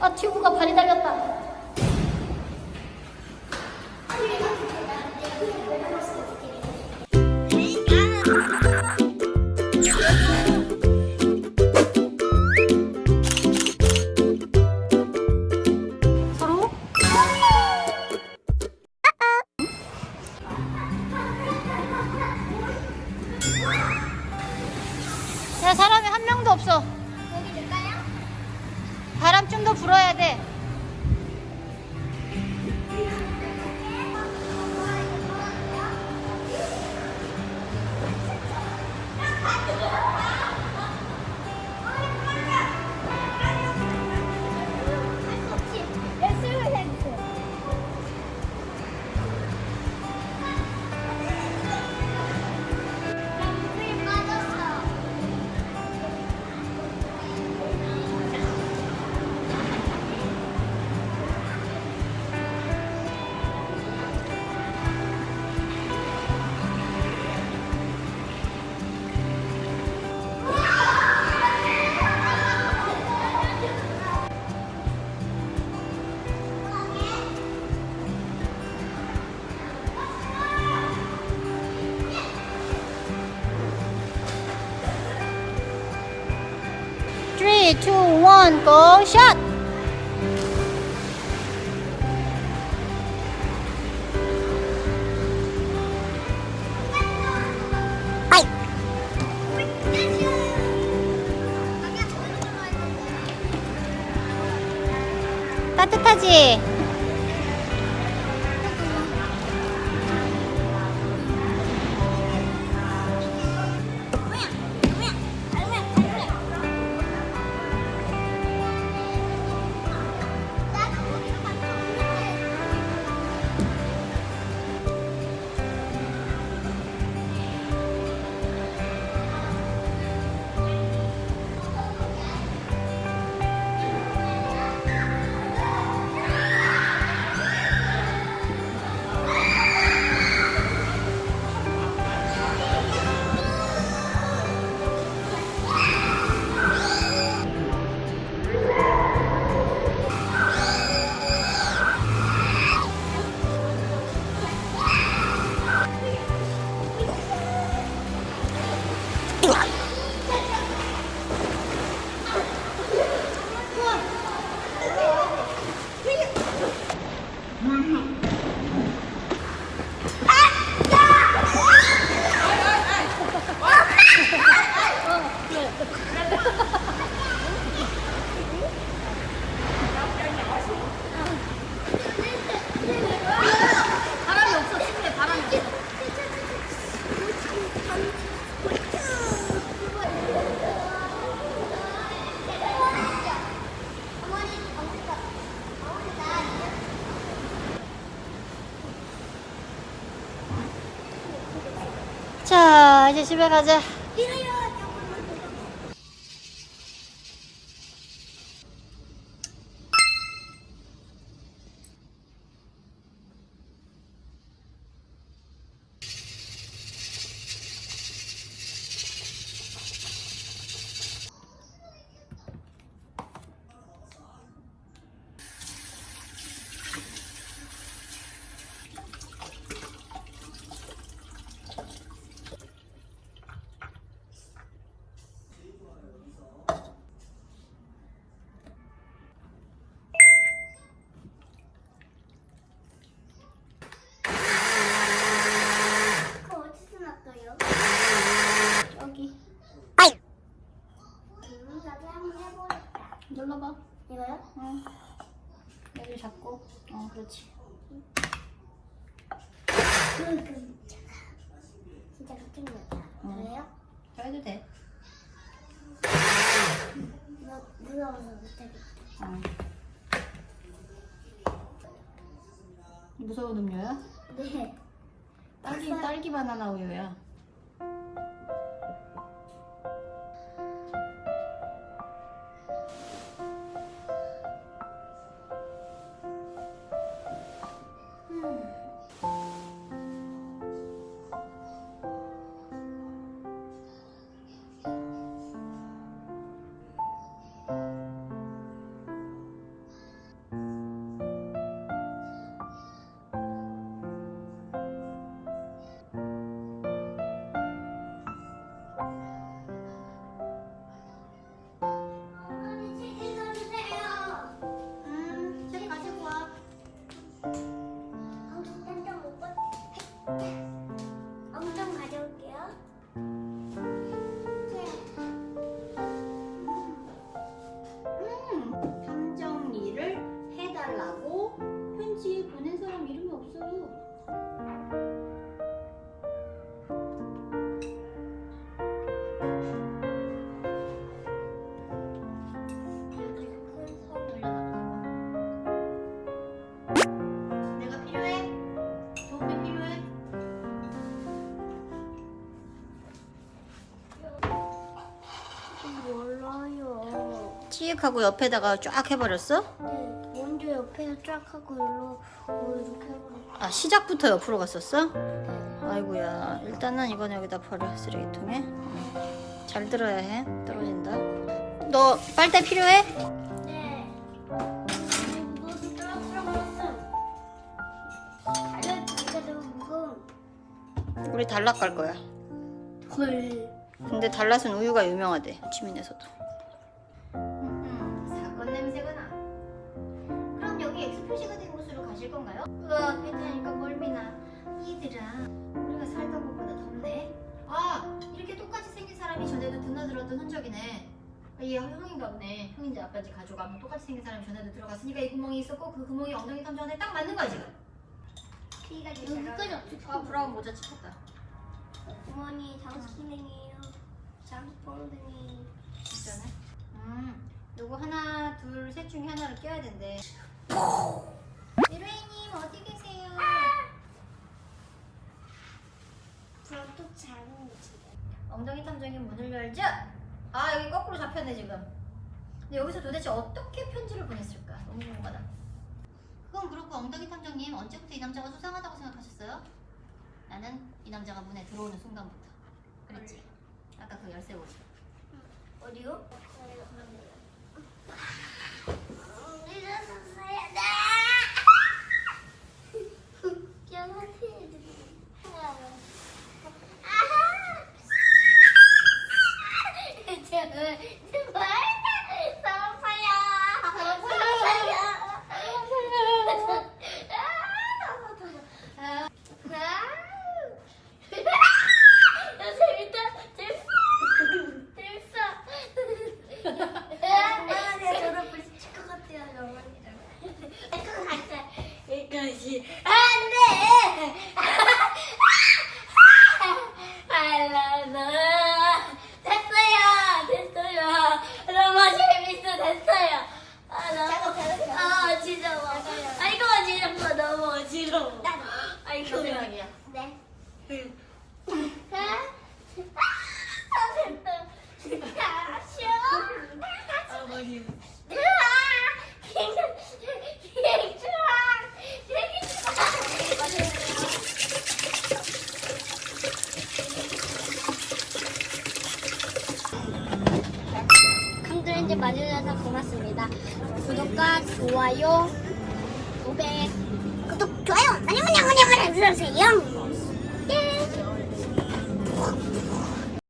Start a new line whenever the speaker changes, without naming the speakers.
아 튜브가 발이 달렸다. 3, 2, 1, go shot! 따뜻하지? 자, 이제 집에 가자.
그거 어디서 났어요?
여기.
음, 나도 한번 해보겠다.
눌러봐.
이거요?
응. 여기 잡고. 어, 그렇지.
그, 그, 진짜 그쪽 났다.
응.
왜요?
저 해도 돼.
무, 무서워서 못하겠다.
어. 무서운 음료야?
네.
딸기, 딸기 바나나 우유야. 사람 이름이 없어요.
몰라요. 치익하고 옆에다가 쫙 해버렸어?
네. 옆에서 쫙 하고 일로 어, 이렇게 해버렸어.
아 시작부터 옆으로 갔었어? 아이고야 일단은 이건 여기다 버려 쓰레기통에 잘 들어야 해 떨어진다 너 빨대 필요해?
네. 무슨 떨어뜨렸어? 달려 진짜 너무 무거워.
우리 달락 갈 거야
헐.
근데 달랏은 우유가 유명하대 치민에서도 이들아 우리가 살던 곳보다 덥네 아 이렇게 똑같이 생긴 사람이 전에도 드나들었던 흔적이네 아, 얘 형인가 보네 형인지 아빠인지 가족 아무 똑같이 생긴 사람이 전에도 들어갔으니까 이 구멍이 있었고 그 구멍이 엉덩이 탐정한테 딱 맞는 거야 지금
피가 여기까지 없어.
아 브라운 모자 찍혔다
어머니 장수기능이에요. 장수봉등이.
진짜네. 음, 요거 하나, 둘, 셋 중에 하나를 껴야 된대. 미루이님 어디 계세요?
그럼 또 작은 거지.
엉덩이 탐정이 문을 열자. 아 여기 거꾸로 잡혔네 지금. 근데 여기서 도대체 어떻게 편지를 보냈을까? 너무 궁금하다. 그건 그렇고 엉덩이 탐정님 언제부터 이 남자가 수상하다고 생각하셨어요? 나는 이 남자가 문에 들어오는 순간부터. 그랬지. 아까 그 열쇠 보고.
어디요? 일어났어야 돼. 제발, 제발, 사람 살려, 사람 살려. 야, 재밌다. 재밌어. 재밌어. 엄마가 저를 부딪힐 것 같아요, 어머니랑. 이거 같아. 이것이 안 돼. 알라나. 됐어요. 됐어요. 너무 재밌어. 됐어요. 아, 너무 아, 어지러워. 아, 이거 어지러워. 너무 어지러워. 아, 이거
마지막이야.
네. 아. 아
머리.
컨텐츠 봐주셔서 고맙습니다. 구독과 좋아요, 500, 구독, 좋아요, 많이 많이 많이 많이 해주세요.